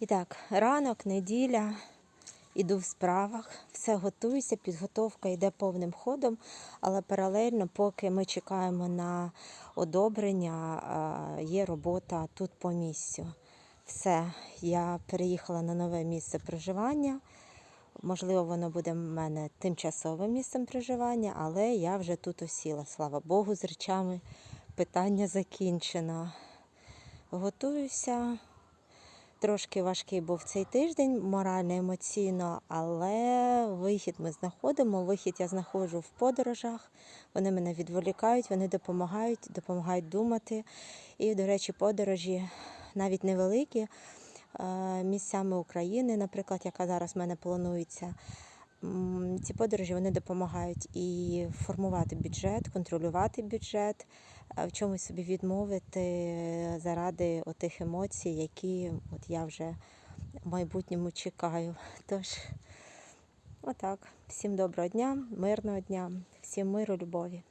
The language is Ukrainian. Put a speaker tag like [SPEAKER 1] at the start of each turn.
[SPEAKER 1] І так, ранок, неділя, іду в справах, все готуюся, підготовка йде повним ходом, але паралельно, поки ми чекаємо на одобрення, є робота тут по місцю. Все, я переїхала на нове місце проживання. Можливо, воно буде в мене тимчасовим місцем проживання, але я вже тут осіла. Слава Богу, з речами питання закінчено. Готуюся. Трошки важкий був цей тиждень, морально, емоційно, але вихід ми знаходимо. Вихід я знаходжу в подорожах. Вони мене відволікають, вони допомагають, допомагають думати. І, до речі, подорожі навіть невеликі е, місцями України, наприклад, яка зараз в мене планується. Ці подорожі вони допомагають і формувати бюджет, контролювати бюджет, е, в чомусь собі відмовити заради отих емоцій, які от я вже в майбутньому чекаю. Тож, отак, всім доброго дня, мирного дня, всім миру, любові.